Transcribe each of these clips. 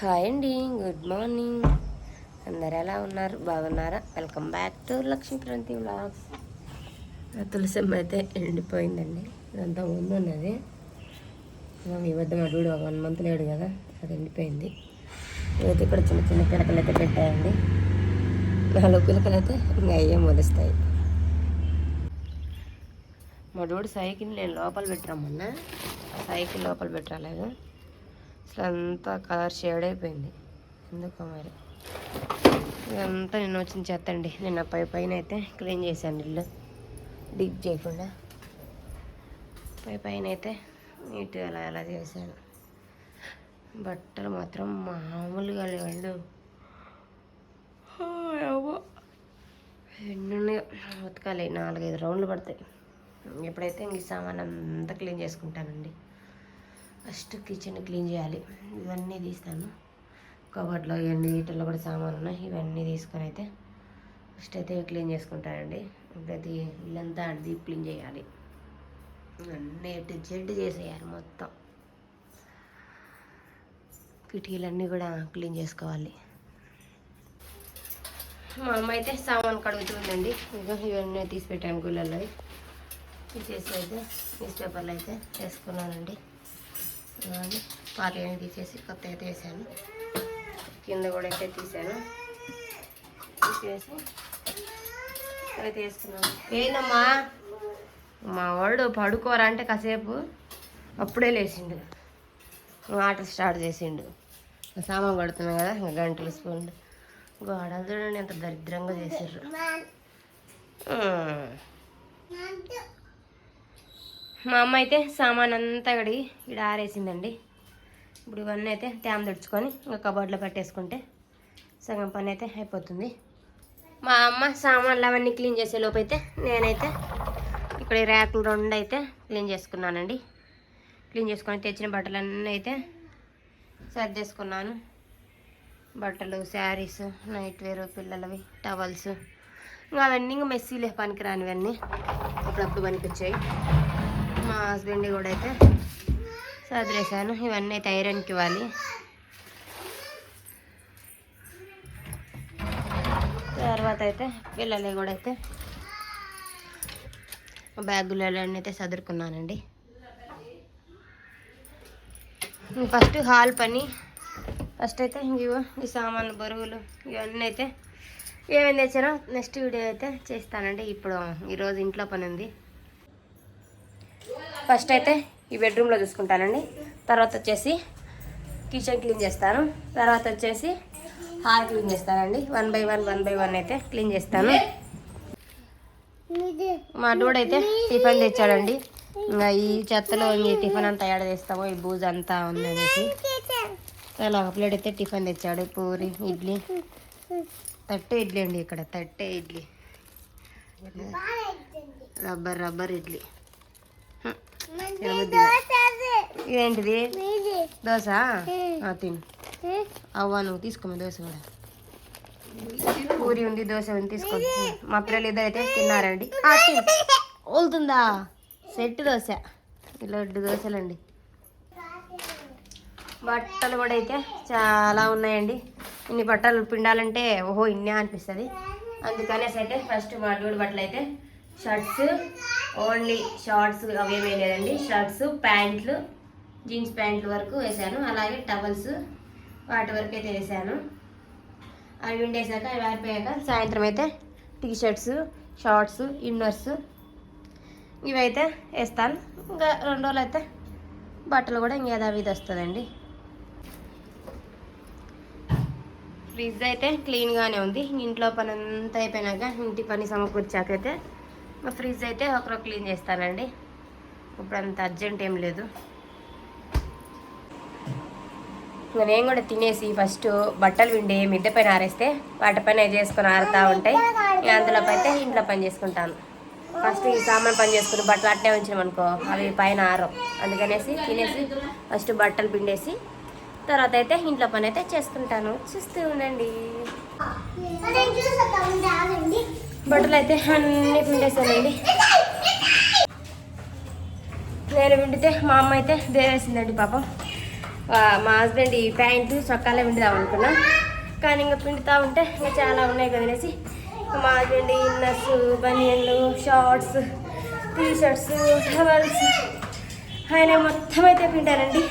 Hi అండి good morning. అందరు ఎలా ఉన్నారు? బాగున్నారా? Welcome back to Lakshmipranthi vlogs. Tulasamma అయితే ఎండిపోయిందండి. ఇదంతా ముందు ఉన్నది. ఈ మీ వద్ద మా డూడు ఒక వన్ మంత్ లేడు కదా అది ఎండిపోయింది. ఇవైతే ఇక్కడ చిన్న చిన్న పిలకలు అయితే పెట్టాయండి. నాలుగు పిలకలు అయితే ఇంకా అయ్యే మొలుస్తాయి. మా డూడు సైకిల్ నేను లోపల పెట్టిరమ్మన్నా సైకిల్ లోపల పెట్టరాలేదు. అసలు అంతా కలర్ షేడ్ అయిపోయింది. ఎందుకో మరి? ఇదంతా నిన్న వచ్చిన చెత్త అండి. నిన్న పై పైన అయితే క్లీన్ చేశాను ఇల్లు. డీప్ చేయకుండా. పై పైన అయితే నీట్గా అలా అలా చేశాను. బట్టలు మాత్రం మామూలుగా లేవండి. ఎన్నున్నాయో ఉతకాలి. నాలుగైదు రౌండ్లు పడతాయి. ఎప్పుడైతే ఇంక సామాన్ అంతా క్లీన్ చేసుకుంటానండి. ఫస్ట్ కిచెన్ క్లీన్ చేయాలి. ఇవన్నీ తీస్తాను. కబోర్డ్లో ఇవన్నీ వీటిల్లో కూడా సామాను ఉన్నాయి. ఇవన్నీ తీసుకొని అయితే ఫస్ట్ అయితే క్లీన్ చేసుకుంటానండి. ప్రతి ఇల్లంతా డీప్ క్లీన్ చేయాలి. అన్నీ ఎటు జెడ్ చేసేయాలి మొత్తం. కిటికీలన్నీ కూడా క్లీన్ చేసుకోవాలి. మా అమ్మ అయితే సామాన్ కడుగుతుందండి. ఇక ఇవన్నీ తీసి పెట్టాను గుళ్ళల్లో తీసేసి అయితే న్యూస్ పేపర్లు అయితే వేసుకున్నానండి. ఇవన్నీ పాతవి తీసేసి కొత్త అయితే వేసాను. కింద కూడా అయితే తీసాను. తీసేసి అయితే వేసుకున్నాను. ఏందమ్మా? మా వాడు పడుకోరా అంటే కాసేపు అప్పుడే లేచిండు. ఆట స్టార్ట్ చేసిండు. సామాన్ కడుతున్నాం కదా ఇంకా గంటలు స్పూన్. గోడలు చూడండి ఎంత దరిద్రంగా చేసారు మా అమ్మ అయితే సామాన్ అంతా కడిగి ఇక్కడ ఆరేసిందండి. ఇప్పుడు ఇవన్నీ అయితే ట్యామ్ తుడుచుకొని ఇంకా కబోర్డ్లో పెట్టేసుకుంటే సగం పని అయితే అయిపోతుంది. మా అమ్మ సామాన్లు అవన్నీ క్లీన్ చేసే లోపైతే నేనైతే ఇక్కడ ర్యాకులు రెండు అయితే క్లీన్ చేసుకున్నానండి. క్లీన్ చేసుకొని తెచ్చిన బట్టలన్నీ అయితే సర్దేసుకున్నాను బట్టలు శారీస్ నైట్ వేర్ పిల్లలవి టవల్స్. ఇంకా అవన్నీ ఇంకా మెస్సీలే పనికిరానివన్నీ. అప్పుడప్పుడు పనికొచ్చాయి మా హస్బెండ్ కూడా అయితే సదిరేసాను ఇవన్నీ అయితే ఐరన్కి ఇవ్వాలి. తర్వాత అయితే పిల్లలు కూడా అయితే బ్యాగులలో అయితే సదురుకున్నానండి. ఫస్ట్ హాల్ పని. ఫస్ట్ అయితే ఇవో ఈ సామాన్లు బరువులు ఇవన్నీ అయితే ఏమేమి తెచ్చారో నెక్స్ట్ వీడియో అయితే చేస్తానండి. ఇప్పుడు ఈరోజు ఇంట్లో పని ఉంది. ఫస్ట్ అయితే ఈ బెడ్రూమ్లో చూసుకుంటానండి. తర్వాత వచ్చేసి కిచెన్ క్లీన్ చేస్తాను. తర్వాత వచ్చేసి హాల్ క్లీన్ చేస్తానండి. One by one one by one అయితే క్లీన్ చేస్తాను. మా డూడైతే టిఫిన్ తెచ్చాడండి. ఇంకా ఈ చెత్తలో ఈ టిఫిన్ అంతా తయారు చేస్తామో ఈ బూజు అంతా ఉందనేసి. అనేసి అలా ఒక ప్లేట్ అయితే టిఫిన్ తెచ్చాడు. పూరి ఇడ్లీ. తట్టే ఇడ్లీ అండి ఇక్కడ. తట్టే ఇడ్లీ. Rubber rubber idli. ఇదేంటిది దోశ ఆ, తిను. అవ్వ నువ్వు తీసుకోమా దోశ కూడా. పూరి ఉంది దోశ ఉంది తీసుకో. మా పిల్లలు ఇద్దరు అయితే తిన్నారండి. ఓలుతుందా సెట్ దోశ లడ్డు దోశలండి బట్టలు కూడా అయితే చాలా ఉన్నాయండి. ఇన్ని బట్టలు పిండాలంటే ఓహో ఇన్నే అనిపిస్తుంది. అందుకనేసి అయితే ఫస్ట్ మా డూడు బట్టలు అయితే షర్ట్స్ ఓన్లీ షార్ట్స్ అవి వేయలేదండి షర్ట్స్ ప్యాంట్లు జీన్స్ ప్యాంట్లు వరకు వేసాను. అలాగే టవల్స్ వాటి వరకు అయితే వేసాను. అవి ఉండేసాక అవి ఆరిపోయాక సాయంత్రం అయితే టీ షర్ట్స్ షార్ట్స్ ఇన్నర్స్ ఇవైతే వేస్తాను. ఇంకా రెండు రోజులు అయితే బట్టలు కూడా ఇంకా యథావిధి వస్తుందండి. ఫ్రిడ్జ్ అయితే క్లీన్గానే ఉంది. ఇంట్లో పని అంతా అయిపోయినాక ఇంటి పని సమకూర్చాకైతే మా ఫ్రిడ్జ్ అయితే ఒకరో క్లీన్ చేస్తానండి. ఇప్పుడు అంత అర్జెంట్ ఏం లేదు. నేను కూడా తినేసి ఫస్ట్ బట్టలు విండి మిద్దె పైన ఆరేస్తే వాటిపైన చేసుకొని ఆరుతూ ఉంటాయి. అందులోపు అయితే ఇంట్లో పని చేసుకుంటాను. ఫస్ట్ ఈ సామాన్ పని చేసుకుని బట్టలు అట్టే ఉంచినాం అనుకో అవి పైన ఆరం అందుకనేసి తినేసి ఫస్ట్ బట్టలు పిండేసి తర్వాత అయితే ఇంట్లో పని అయితే చేసుకుంటాను చూస్తూ ఉండండి. బట్టలు అయితే అన్నీ పిండేసానండి నేను పిండితే మా అమ్మ అయితే దేవేసిందండి పాపం మా హస్బెండ్ ఈ ప్యాంటు చొక్కాలే పిండుదాం అనుకున్నా కానీ ఇంకా పిండుతా ఉంటే ఇంకా చాలా ఉన్నాయి కదనేసి మా హస్బెండ్ ఇన్నర్స్ బనియన్లు షార్ట్స్ టీ షర్ట్స్ టవల్స్ ఆయన మొత్తం అయితే పిండారండి.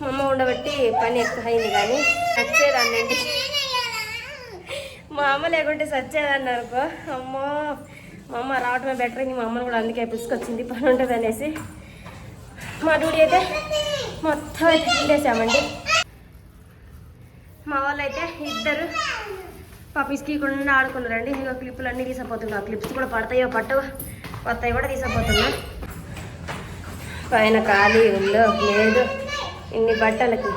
మా అమ్మ ఉండబట్టి పని ఎక్కువ అయింది కానీ అండి మా అమ్మ లేకుంటే సచ్చేదాన్ని అనుకో. అమ్మో మా అమ్మ రావటమే బెటర్ అయింది. మా అమ్మను కూడా అందుకే పిసుకొచ్చింది పని ఉంటుంది అనేసి. మా డ్యూటీ అయితే మొత్తం అయితే తిండేసామండి మా వాళ్ళు అయితే ఇద్దరు పప్పీస్ గీయకుండా ఆడుకున్నారండి. ఇంకా క్లిప్పులు అన్నీ తీసపోతున్నా క్లిప్స్ కూడా పడతాయో పట్టవో కొత్తవి కూడా తీసపోతున్నా. పైన ఖాళీ ఉందో లేదు. ఇన్ని బట్టలకి.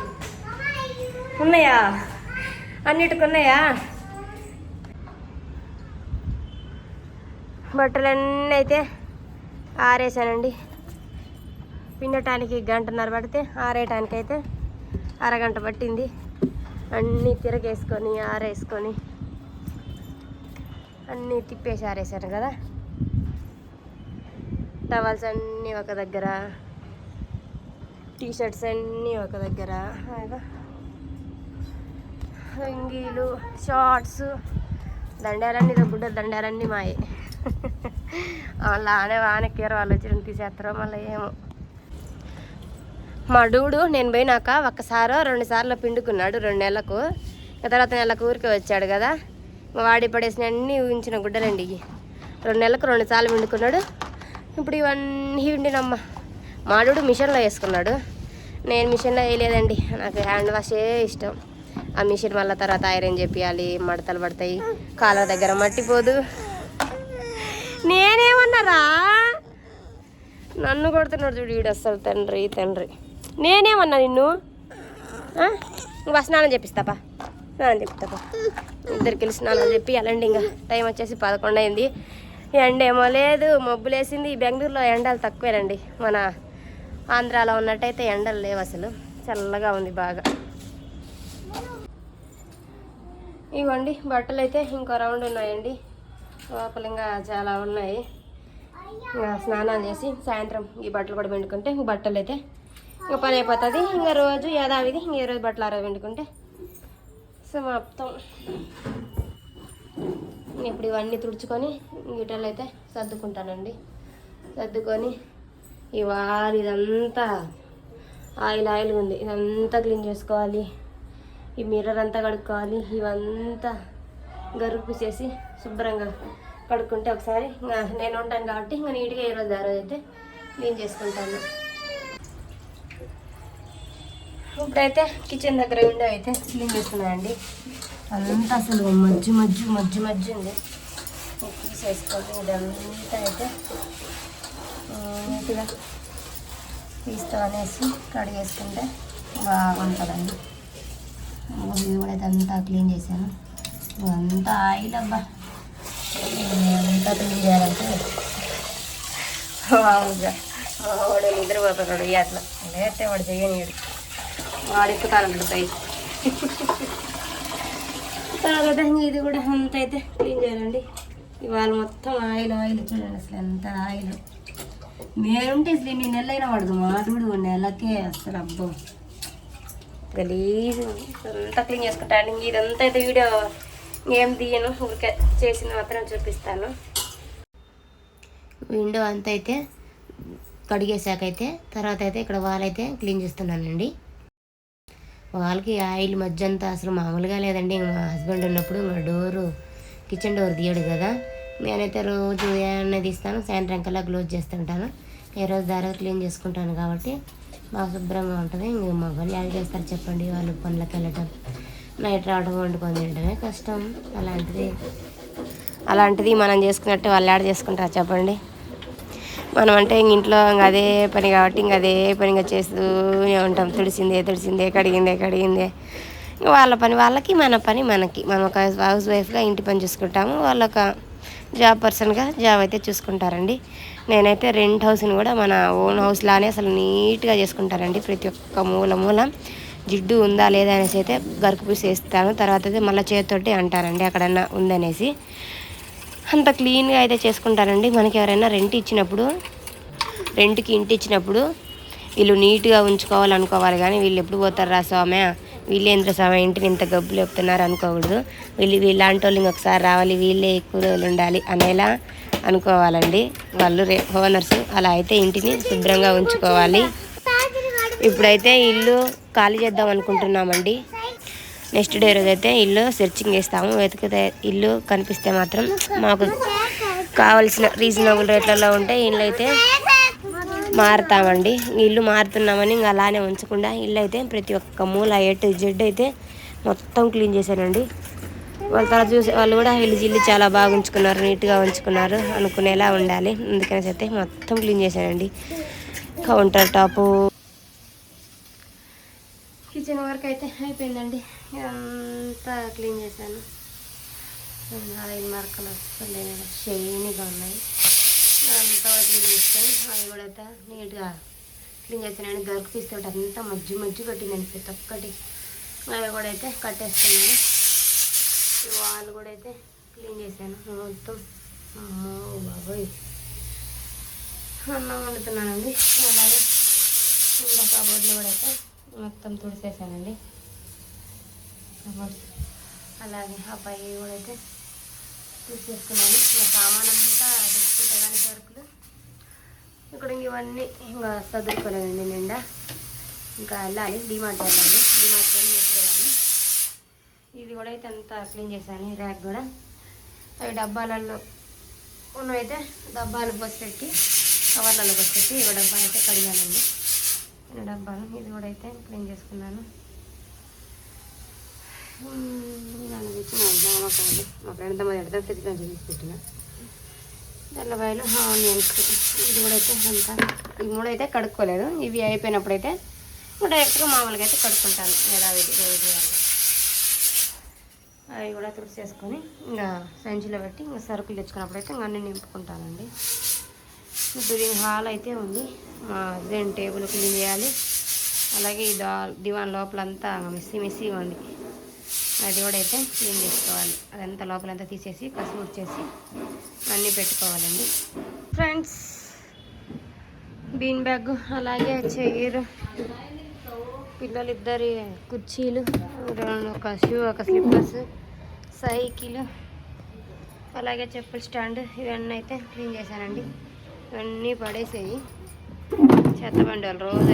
ఉన్నాయా? అన్నిటికి ఉన్నాయా బట్టలన్నీ అయితే ఆరేసానండి. పిండటానికి గంటన్నర పడితే ఆరేయటానికి అయితే అరగంట పట్టింది. అన్నీ తిరగేసుకొని ఆరేసుకొని అన్నీ తిప్పేసి ఆరేసాను కదా. టవల్స్ అన్నీ ఒక దగ్గర. టీ షర్ట్స్ అన్నీ ఒక దగ్గర. అలాగా అంగీలు షార్ట్స్ దండాలన్నీ గుడ్డ దండాలన్నీ మాయే. వాళ్ళ ఆనే వానెక్కారు వాళ్ళు వచ్చి తీసేస్తారో మళ్ళీ ఏమో. మా డూడు నేను పోయినాక ఒక్కసారో రెండు సార్లు పిండుకున్నాడు రెండు నెలలకు. తర్వాత నెలకు ఊరికి వచ్చాడు కదా. వాడి పడేసిన అన్నీ ఊహించిన గుడ్డలండి ఇవి రెండు నెలలకు రెండు సార్లు పిండుకున్నాడు. ఇప్పుడు ఇవన్నీ పిండినమ్మ. మాడుడు మిషన్లో వేసుకున్నాడు. నేను మిషన్లో వేయలేదండి. నాకు హ్యాండ్ వాషే ఇష్టం. ఆ మిషన్ మళ్ళీ తర్వాత ఐరన్ చేపియాలి మడతలు పడతాయి కాళ్ళ దగ్గర మట్టిపోదు. నేనేమన్నారా? నన్ను కొడుతున్నాడు చూడు వీడు అసలు తండ్రి తండ్రి. నేనేమన్నా నిన్ను? ఇంకా స్నానం చేపిస్తాపా? స్నానం చెప్తాపా ఇద్దరికి వెళ్ళి స్నానం చెప్పి వెళ్ళండి ఇంకా. టైం వచ్చేసి పదకొండు అయింది ఎండ ఏమో లేదు మబ్బులేసింది. బెంగళూరులో ఎండలు తక్కువేనండి మన ఆంధ్రాలో ఉన్నట్టయితే ఎండలు లేవు అసలు. చల్లగా ఉంది బాగా. ఇవ్వండి బట్టలు అయితే ఇంకో రౌండ్ ఉన్నాయండి. లోపల ఇంకా చాలా ఉన్నాయి. ఇంకా స్నానాలు చేసి సాయంత్రం ఈ బట్టలు కూడా పిండుకుంటే ఇంక బట్టలు అయితే ఇంకా పని అయిపోతుంది. ఇంకా రోజు యథావిధి ఇంక ఏ రోజు బట్టలు ఆ రోజు పిండుకుంటే సమాప్తం. ఇప్పుడు ఇవన్నీ తుడుచుకొని వీటిల్లో అయితే సర్దుకుంటానండి. సర్దుకొని ఇవాళ ఇదంతా ఆయిల్ ఆయిల్ ఉంది. ఇదంతా క్లీన్ చేసుకోవాలి. ఈ మిర్రర్ అంతా కడుక్కోవాలి. ఇవంతా గరుపు చేసి శుభ్రంగా కడుక్కుంటే ఒకసారి నేను ఉంటాను కాబట్టి ఇంకా నీట్గా ఈరోజు ఆ రోజు అయితే క్లీన్ చేసుకుంటాను. ఇప్పుడైతే కిచెన్ దగ్గర ఉండి అయితే క్లీన్ చేస్తున్నానండి అంతా అసలు మజ్జు మజ్జు మజ్జు మజ్జు ఉంది. తీసేసుకోవాలి ఇదంతా అయితే నీట్గా తీస్తా అనేసి కడిగేసుకుంటే బాగుంటుందండి. ఇది కూడా అంతా క్లీన్ చేశాను. అంతా ఆయిల్ అబ్బా. అంతా క్లీన్ చేయాలంటే. మామూలుగా వాడు నిద్రపోతున్నాడు అట్లా. లేతే వాడు చేయనీయుడు. వాడు ఎక్కుతానంటాడు పై తర్వాత ఇది కూడా అంత అయితే క్లీన్ చేయాలండి. ఇవాళ మొత్తం ఆయిల్ ఆయిల్ చూడండి అసలు ఎంత ఆయిల్. నేనుంటే అసలు ఎన్ని నెలలైనా పడదు మాటూడు నెలకే అసలు అబ్బో. గలీజ్ అంతా క్లీన్ చేసుకుంటాను ఇంక ఇదంతా అయితే వీడియో ఏం తీయను. ఊరికే చేసిన మాత్రం చూపిస్తాను. విండో అంతా అయితే కడిగేసాకైతే తర్వాత అయితే ఇక్కడ వాల్ అయితే క్లీన్ చేస్తున్నానండి. వాళ్ళకి ఆయిల్ మధ్య అంతా అసలు మామూలుగా లేదండి. మా హస్బెండ్ ఉన్నప్పుడు ఇంకా డోరు కిచెన్ డోర్ తీయడు కదా. నేనైతే రోజు ఏమన్నా తీస్తాను సాయంత్రం కల్లా క్లోజ్ చేస్తుంటాను. ఏ రోజు దారా క్లీన్ చేసుకుంటాను కాబట్టి బాగా శుభ్రంగా ఉంటుంది. ఇంక మా వాళ్ళు యాడ్ చేస్తారు చెప్పండి వాళ్ళు పనులకు వెళ్ళటం నైట్ రావడం వండుకొని తినడమే కష్టం. అలాంటిది అలాంటిది మనం చేసుకున్నట్టు వాళ్ళు యాడ్ చేసుకుంటారు చెప్పండి. మనం అంటే ఇంక ఇంట్లో ఇంక అదే పని కాబట్టి ఇంక అదే పనిగా చేస్తూనే ఉంటాం. తుడిసిందే తుడిసిందే కడిగిందే కడిగిందే. ఇంక వాళ్ళ పని వాళ్ళకి మన పని మనకి. మనం ఒక హౌస్ వైఫ్గా ఇంటి పని చూసుకుంటాము. వాళ్ళొక ఒక జాబ్ పర్సన్గా జాబ్ అయితే చూసుకుంటారండి. నేనైతే రెంట్ హౌస్ని కూడా మన ఓన్ హౌస్ లానే అసలు నీట్గా చేసుకుంటారండి ప్రతి ఒక్క మూల మూల జిడ్డు ఉందా లేదా అనేసి అయితే గరుకుపూసి వేస్తాను. తర్వాత అయితే మళ్ళీ చేతితోటి అంటారండి అక్కడన్నా ఉందనేసి. అంత క్లీన్గా అయితే చేసుకుంటారండి మనకి ఎవరైనా రెంట్ ఇచ్చినప్పుడు రెంట్కి ఇంటి ఇచ్చినప్పుడు వీళ్ళు నీట్గా ఉంచుకోవాలనుకోవాలి కానీ వీళ్ళు ఎప్పుడు పోతారు రా స్వామి? వీళ్ళేంద్ర స్వామి ఇంటిని ఇంత గబ్బులు చెప్తున్నారు అనుకోకూడదు. వీళ్ళు వీళ్ళంటి వాళ్ళు ఇంకొకసారి రావాలి వీళ్ళే ఎక్కువ రోజులు ఉండాలి అనేలా అనుకోవాలండి. వాళ్ళు రే ఓనర్స్ అలా అయితే ఇంటిని శుభ్రంగా ఉంచుకోవాలి. ఇప్పుడైతే ఇల్లు ఖాళీ చేద్దాం అనుకుంటున్నామండి. నెక్స్ట్ డే రోజైతే ఇల్లు సెర్చింగ్ చేస్తాము. వెతికితే ఇల్లు కనిపిస్తే మాత్రం మాకు కావలసిన రీజనబుల్ రేట్లలో ఉంటే ఇల్లు అయితే మారుతామండి. ఇల్లు మారుతున్నామని ఇంకా అలానే ఉంచకుండా ఇల్లు అయితే ప్రతి ఒక్క మూల ఎటు జెడ్ అయితే మొత్తం క్లీన్ చేశానండి. వాళ్ళ తర్వాత చూసే వాళ్ళు కూడా వీళ్ళు ఇల్లు చాలా బాగా ఉంచుకున్నారు నీట్గా ఉంచుకున్నారు అనుకునేలా ఉండాలి. అందుకనేసి అయితే మొత్తం క్లీన్ చేశానండి. Counter top. కిచెన్ వర్క్ అయితే అయిపోయిందండి. అంతా క్లీన్ చేశాను. ఐదు మరకలు వస్తున్నాయి. షైనీగా ఉన్నాయి. అంతా క్లీన్ చేసుకొని అవి కూడా అయితే నీట్గా క్లీన్ చేశానండి గరుకు తీస్తే అంతా మజ్జి మజ్జి కట్టిందండి ప్రతి ఒక్కటి. అవి కూడా అయితే కట్టేస్తున్నాను. వాళ్ళు కూడా అయితే క్లీన్ చేశాను. మొత్తం అమ్మో బాబోయ్. అన్నం వండుతున్నానండి. అలాగే ఇంకా కబోర్డ్లు కూడా అయితే మొత్తం తుడిసేసానండి. కబోర్డ్స్. అలాగే ఆ పై కూడా అయితే చేస్తున్నాను ఇంకా సామాన్ అంతా తెచ్చుకుంటా కానీ సరుకులు. ఇక్కడ ఇంక ఇవన్నీ ఇంకా చదువుకోలేదండి నిండా. ఇంకా వెళ్ళాలి డిమార్ట్ వెళ్ళాలి. డిమార్ట్ కానీ వేసుకోవాలి ఇది కూడా అయితే అంతా క్లీన్ చేశాను ర్యాక్ కూడా. అవి డబ్బాలలో ఉన్నవైతే డబ్బాలు పోసిపెట్టి కవర్లలో పోసిపెట్టి ఇవి డబ్బాలు అయితే కడిగానండి. డబ్బాలు ఇది కూడా అయితే క్లీన్ చేసుకున్నాను. దాని జామకాయలు మా ఫ్రెండ్ తమ ఎడతా తెచ్చి కొంచెం తీసుకుంటున్నా తెల్లబాయలు ఆనియన్స్ ఇది కూడా అయితే అంతా. ఈ మూడు అయితే కడుక్కోలేదు. ఇవి అయిపోయినప్పుడు అయితే డైరెక్ట్గా మామూలుగా అయితే కడుక్కుంటాను యథావిధి రోజు అవి కూడా తుడిచేసుకొని ఇంకా సంచిలో పెట్టి ఇంకా సరుకులు తెచ్చుకున్నప్పుడు అయితే ఇంకా అన్నీ నింపుకుంటానండి. ఇప్పుడు హాల్ అయితే ఉంది. మా హస్బెండ్ టేబుల్ క్లీన్ చేయాలి. అలాగే ఈ దా దివాన్ లోపలంతా మిస్సి మిస్సీగా ఉంది. అది కూడా అయితే క్లీన్ చేసుకోవాలి. అదంతా లోపలంతా తీసేసి పసుపు వచ్చేసి అన్నీ పెట్టుకోవాలండి. ఫ్రెండ్స్ బీన్ బ్యాగ్ అలాగే చైర్ పిల్లలు ఇద్దరి కుర్చీలు ఒక షూ ఒక స్లిప్పర్స్ సైకిల్ అలాగే చెప్పుల స్టాండ్ ఇవన్నీ అయితే క్లీన్ చేశానండి. ఇవన్నీ పడేసేవి చెత్త బండి వాళ్ళు రోజు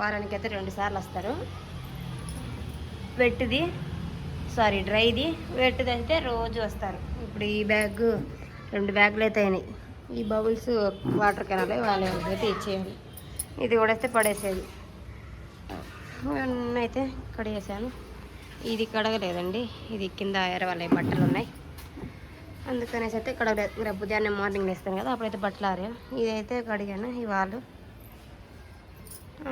వారానికి అయితే రెండు సార్లు వస్తారు. వెట్టిది సారీ డ్రైది వెట్టిది అయితే రోజు వస్తారు. ఇప్పుడు ఈ బ్యాగ్ రెండు బ్యాగులు అయితే అయినాయి. ఈ బబుల్స్ వాటర్ కెనాల్ వాళ్ళు అయితే ఇచ్చేయాలి ఇది కూడా అయితే పడేసేది. అయితే కడిగేసాను. ఇది కడగలేదండి. ఇది కింద ఎరవాలి బట్టలు ఉన్నాయి. అందుకనేసి అయితే ఇక్కడ రేపు ఉదయాన్నే మార్నింగ్ వేస్తాను కదా అప్పుడైతే బట్టలు ఆరా ఇదైతే కడిగాను ఈ వాళ్ళు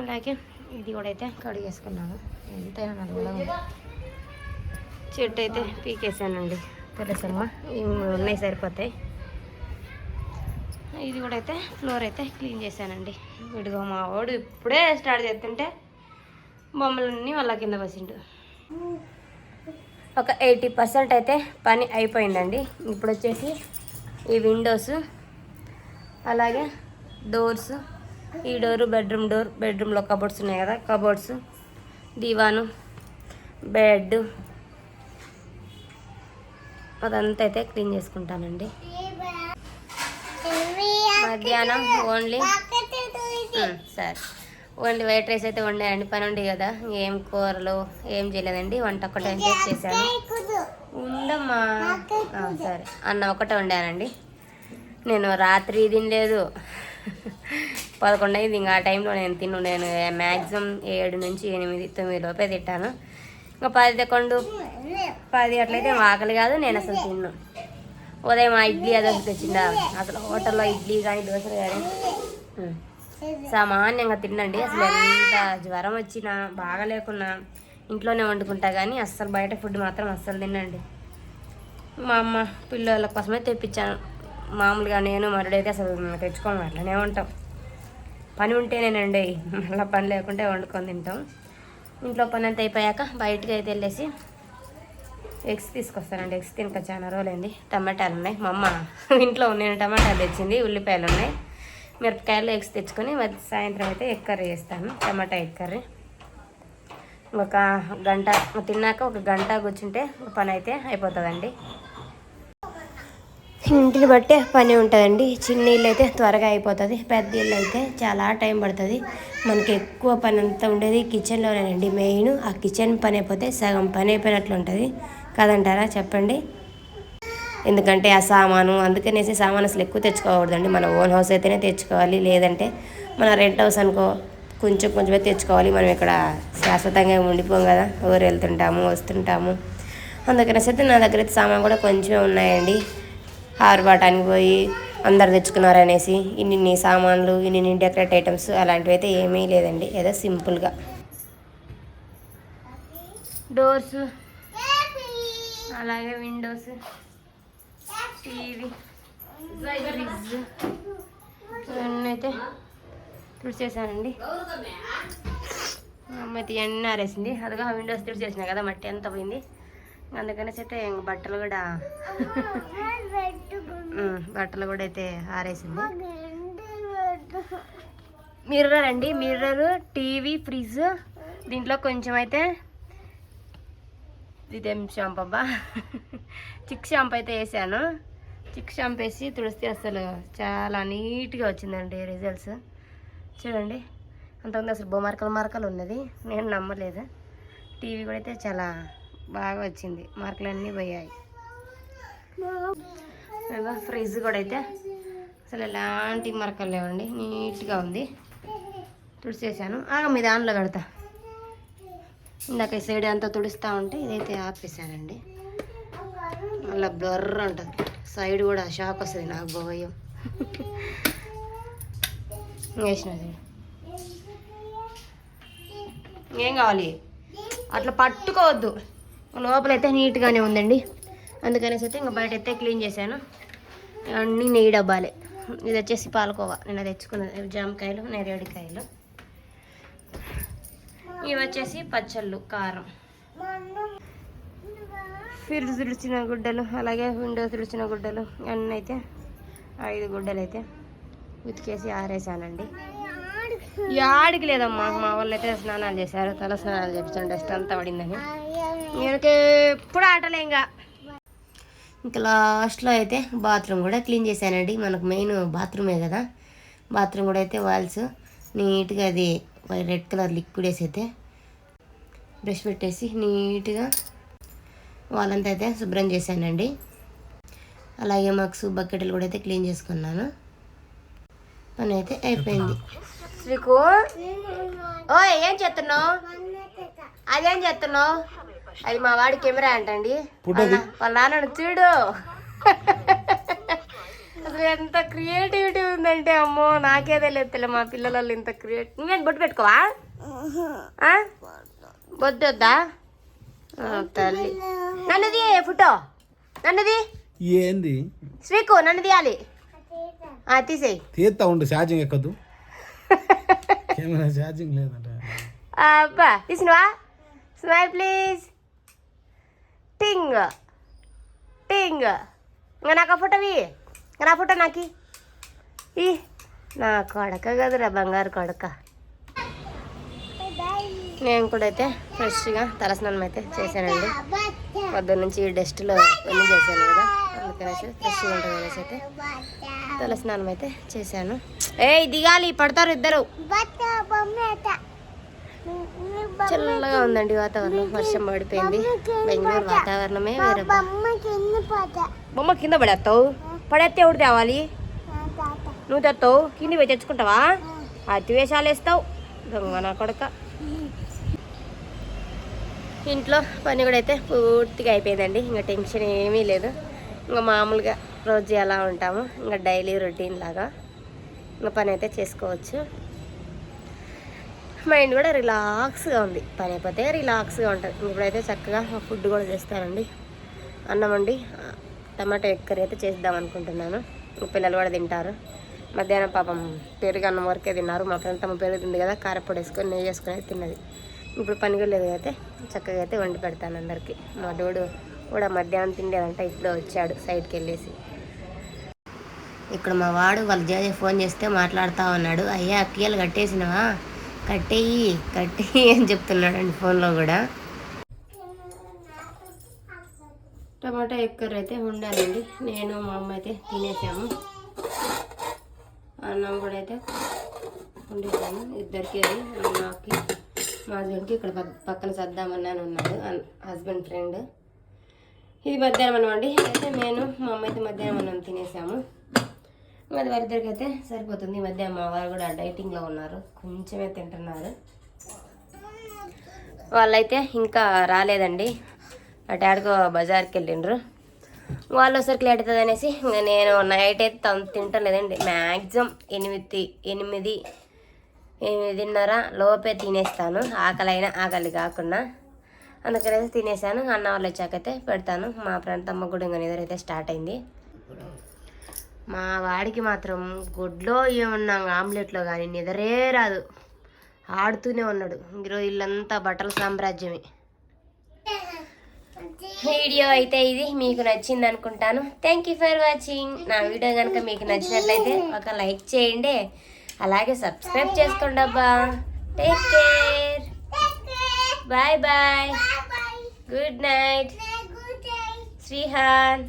అలాగే ఇది కూడా అయితే కడిగేసుకున్నాను. ఎంతైనా నల్లగా చెట్టు అయితే పీకేసానండి. తెలుసమ్మ? ఇవి ఉన్నాయి సరిపోతాయి. ఇది కూడా అయితే ఫ్లోర్ అయితే క్లీన్ చేశానండి. విడిగా మా వాడు ఇప్పుడే స్టార్ట్ చేస్తుంటే బొమ్మలన్నీ వాళ్ళ కింద పసిండు. ఒక ఎయిటీ పర్సెంట్ అయితే పని అయిపోయిందండి. ఇప్పుడు వచ్చేసి ఈ విండోస్ అలాగే డోర్స్ ఈ డోరు బెడ్రూమ్ డోర్ బెడ్రూమ్లో కబోర్డ్స్ ఉన్నాయి కదా కబోర్డ్స్ దివాను బెడ్. అదంతా అయితే క్లీన్ చేసుకుంటానండి. మధ్యాహ్నం ఓన్లీ. సరే. ఓన్లీ వైట్ రైస్ అయితే వండాయండి పని ఉండి కదా. ఏం కూరలు ఏం చేయలేదండి వంట ఒకటే అయితే చేశాను. ఉండమ్మా. సరే. అన్న ఒకటే వండానండి. నేను రాత్రి తినలేదు. పదకొండు అయింది. ఇంకా ఆ టైంలో నేను తిన్ను నేను మ్యాక్సిమం ఏడు నుంచి ఎనిమిది తొమ్మిది లోపే తిట్టాను ఇంకా పది కొండు పది అట్లయితే ఆకలి కాదు. నేను అసలు తిన్ను. ఉదయం ఆ ఇడ్లీ అదో తెచ్చిందా అసలు హోటల్లో ఇడ్లీ కానీ దోశలు కానీ. సామాన్యంగా తినండి అసలు ఎంత జ్వరం వచ్చినా బాగా లేకున్నా ఇంట్లోనే వండుకుంటా కానీ అస్సలు బయట ఫుడ్ మాత్రం అస్సలు తినండి మా అమ్మ పిల్లల కోసమే తెప్పించాను. మామూలుగా నేను మరుడైతే అసలు తెచ్చుకోము అట్లనే ఉంటాం. పని ఉంటేనేనండి. మళ్ళీ పని లేకుంటే వండుకొని తింటాం. ఇంట్లో పని అంతా అయిపోయాక బయటకు అయితే వెళ్ళేసి ఎగ్స్ తీసుకొస్తానండి. ఎగ్స్ తినక చాలా రోజులండి టమాటాలు ఉన్నాయి. మా అమ్మ ఇంట్లో నేను టమాటాలు తెచ్చింది ఉల్లిపాయలు ఉన్నాయి. మిరపకాయలు ఎగ్స్ తెచ్చుకొని సాయంత్రం అయితే ఎగ్ కర్రీ చేస్తాను. Tomato egg curry. ఒక గంట తిన్నాక ఒక గంట కూర్చుంటే పని అయితే అయిపోతుందండి. ఇంటిని బట్టే పని ఉంటుందండి. చిన్న ఇల్లు అయితే త్వరగా అయిపోతుంది. పెద్ద ఇల్లు అయితే చాలా టైం పడుతుంది. మనకి ఎక్కువ పని అంతా ఉండేది కిచెన్లోనేనండి మెయిన్ ఆ కిచెన్ పని అయిపోతే సగం పని అయిపోయినట్లు ఉంటుంది. కదంటారా? చెప్పండి. ఎందుకంటే ఆ సామాను అందుకనేసి సామాన్ అసలు ఎక్కువ తెచ్చుకోకూడదండి. మన ఓన్ హౌస్ అయితేనే తెచ్చుకోవాలి. లేదంటే మన రెంట్ హౌస్ అనుకో కొంచెం కొంచెమే తెచ్చుకోవాలి. మనం ఇక్కడ శాశ్వతంగా ఉండిపోం కదా. ఊరు వెళ్తుంటాము వస్తుంటాము. అందుకనేసి అయితే నా దగ్గర అయితే సామాన్ కూడా కొంచెమే ఉన్నాయండి. ఆరుబాటానికి పోయి అందరు తెచ్చుకున్నారనేసి ఇన్ని సామాన్లు ఇన్ని డెకరేట్ ఐటమ్స్ అలాంటివి అయితే ఏమీ లేదండి. ఏదో సింపుల్గా. డోర్స్ అలాగే విండోస్ టీవీ ఫ్రిడ్జ్ ఇవన్నీ అయితే తుడిచేసానండి. అమ్మ అయితే ఇవన్నీ ఆరేసింది. అదిగా విండోస్ తుడిచేసిన కదా మట్టి ఎంత పోయింది. అందుకనేసి అయితే బట్టలు కూడా బట్టలు కూడా అయితే ఆరేసింది. మిర్రర్ అండి మిర్రర్ టీవీ ఫ్రిడ్జ్. దీంట్లో కొంచెం అయితే ఇదేం షాంపూ అబ్బా? చిక్ షాంపూ అయితే వేసాను. చిక్ షాంపూ వేసి తుడిస్తే అసలు చాలా నీట్గా వచ్చిందండి రిజల్ట్స్ చూడండి అంతకుముందు అసలు బొ మరకలు ఉన్నది నేను నమ్మలేదు. టీవీ కూడా అయితే చాలా బాగా వచ్చింది. మార్కులు అన్నీ పోయాయి ఫ్రిడ్జ్ కూడా అయితే అసలు ఎలాంటి మరకలు లేవండి. నీట్గా ఉంది. తుడిచేసాను ఆగ మీ దానిలో పెడతా ఇందాక ఈ సైడ్ అంతా తుడుస్తూ ఉంటే ఇదైతే ఆపేసానండి మళ్ళీ బ్లర్ ఉంటుంది సైడ్ కూడా షాక్ వస్తుంది నాకు భయం. వేసినది ఏం కావాలి? అట్లా పట్టుకోవద్దు. లోపలైతే నీట్గానే ఉందండి. అందుకనేసి అయితే ఇంకా బయట అయితే క్లీన్ చేశాను. అన్నీ నెయ్యి డబ్బాలే. ఇది వచ్చేసి పాలకోవా. నేను తెచ్చుకున్నది. జామకాయలు నేరేడికాయలు. ఇవి వచ్చేసి పచ్చళ్ళు కారం. ఫ్రిడ్జ్ తుడిచిన గుడ్డలు అలాగే విండో తుడిచిన గుడ్డలు అన్నీ అయితే ఐదు గుడ్డలు అయితే ఉతికేసి ఆరేసానండి. యాడికి లేదమ్మా. మా వాళ్ళు అయితే స్నానాలు చేశారు. తల స్నానాలు చేపించాను డస్ట్ అంతా పడిందని. నేను ఎప్పుడు ఆటలే ఇంకా. ఇంకా లాస్ట్లో అయితే బాత్రూమ్ కూడా క్లీన్ చేశానండి. మనకు మెయిన్ బాత్రూమే కదా. బాత్రూమ్ కూడా అయితే వాల్స్. నీట్గా అది రెడ్ కలర్ లిక్విడ్ వేసి అయితే బ్రష్ పెట్టేసి నీట్గా వాళ్ళంతా అయితే శుభ్రం చేశానండి. అలాగే మాకు బకెట్లు కూడా అయితే క్లీన్ చేసుకున్నాను. పని అయితే అయిపోయింది. శ్రీకు ఓ ఏం చేస్తున్నావు? అదేం చేస్తున్నావు? అది మా వాడి కెమెరా అంటండి. వాళ్ళ నాన్నను చూడు. అసలు ఎంత క్రియేటివిటీ ఉందంటే అమ్మో నాకే తెలియదు మా పిల్లలలో ఇంత క్రియేట్ నువ్వేం బొట్టు పెట్టుకోవా? బొద్దు వద్దా? తల్లి. నన్నది ఫోటో? నన్నది? ఏంది? శ్రీకు నన్ను తీయాలి ఆ, తీసేయి. తీస్తా ఉండు ఛార్జింగ్ ఎక్కదు ఛార్జింగ్ లేదంట. అబ్బా తీసినవా? Smile please. టింగ్ టింగ్ ఇంకా నాకు ఆ ఫోటోవి. ఇంకా నా ఫోటో నాకి. ఈ నా కొడక కదరా బంగారు కొడక. నేను కూడా అయితే ఫ్రెష్గా తలస్నానం అయితే చేశానండి. పొద్దున్న నుంచి డస్ట్లో పని చేశాను కదా. అందుకనేసి ఫ్రెష్గా ఉంటుంది అనేసి అయితే తలస్నానం అయితే చేశాను. ఏ దిగాలి పడతారు ఇద్దరు. చల్లగా ఉందండి వాతావరణం. వర్షం పడిపోయింది. బెంగళూరు వాతావరణమే వేరే బొమ్మ కింద పడేస్తావు. పడేస్తే ఎవరు తేవాలి? నువ్వు తెస్తావు. కింది పోయి తెచ్చుకుంటావా? అతి వేషాలు వేస్తావు. దొంగ నా కొడక. ఇంట్లో పని కూడా అయితే పూర్తిగా అయిపోయిందండి. ఇంకా టెన్షన్ ఏమీ లేదు. ఇంకా మామూలుగా రోజు ఎలా ఉంటాము ఇంకా డైలీ రొటీన్ లాగా. ఇంకా పని అయితే చేసుకోవచ్చు. మైండ్ కూడా రిలాక్స్గా ఉంది. పని అయిపోతే రిలాక్స్గా ఉంటుంది. ఇప్పుడైతే చక్కగా ఫుడ్ కూడా చేస్తానండి. అన్నం వండి టమాటా ఎగ్ కర్రీ అయితే చేద్దాం అనుకుంటున్నాను. పిల్లలు కూడా తింటారు. మధ్యాహ్నం పాపం పెరుగు అన్నం వరకే తిన్నారు. మా ఫ్రెండ్ తమ పెరుగు తింది కదా కారపొడి వేసుకొని నెయ్యి వేసుకొని అయితే తిన్నది. ఇప్పుడు పని లేదు అయితే చక్కగా అయితే వండి పెడతాను అందరికీ. మా డోడు కూడా మధ్యాహ్నం తిండేదంట ఇప్పుడు వచ్చాడు సైడ్కి వెళ్ళేసి. ఇక్కడ మా వాడు వాళ్ళ జేజే ఫోన్ చేస్తే మాట్లాడుతూ ఉన్నాడు. అయ్యా అక్కియలు కట్టేసినవా? కట్టేయి కట్టేయి అని చెప్తున్నాడండి ఫోన్లో కూడా. టమాటా ఎగ్ అయితే ఉండాలండి నేను మా అమ్మ అయితే తినేసాము. అన్నం కూడా అయితే ఉండేసాము ఇద్దరికి అది నాకు మా హస్బెండ్కి ఇక్కడ పక్కన సర్దామన్నాను ఉన్నాడు హస్బెండ్ ఫ్రెండ్. ఇది మధ్యాహ్నం అన్నం అయితే నేను మా అమ్మ అయితే మధ్యాహ్నం అన్నం తినేసాము. అది వారిద్దరికి అయితే సరిపోతుంది. ఈ మధ్య అమ్మవారు కూడా డైటింగ్లో ఉన్నారు. కొంచెమే తింటున్నారు. వాళ్ళైతే ఇంకా రాలేదండి. అటు బజార్కి వెళ్ళిండ్రు. వాళ్ళు ఒకసారి లేట్ అవుతుంది అనేసి ఇంకా నేను నైట్ అయితే తం- తింటలేదండి. మ్యాక్సిమం ఎనిమిది ఎనిమిది ఎనిమిదిన్నర లోపే తినేస్తాను. ఆకలి అయినా ఆకలి కాకుండా. అందుకనేసి తినేసాను. అన్న వాళ్ళు వచ్చాకైతే పెడతాను. మా ఫ్రెండ్ తమ్మ కూడా ఇంకా నిద్ర అయితే స్టార్ట్ అయింది. మా వాడికి మాత్రం గుడ్లో ఏమన్నా ఆమ్లెట్లో కానీ నిద్రే రాదు. ఆడుతూనే ఉన్నాడు. ఈరోజు ఇల్లంతా బట్టల సామ్రాజ్యమే. వీడియో అయితే ఇది. మీకు నచ్చింది అనుకుంటాను. థ్యాంక్ యూ ఫర్ వాచింగ్ నా వీడియో కనుక మీకు నచ్చినట్లయితే ఒక లైక్ చేయండి. అలాగే సబ్స్క్రైబ్ చేసుకోండి అబ్బా. Take care bye bye good night Srihan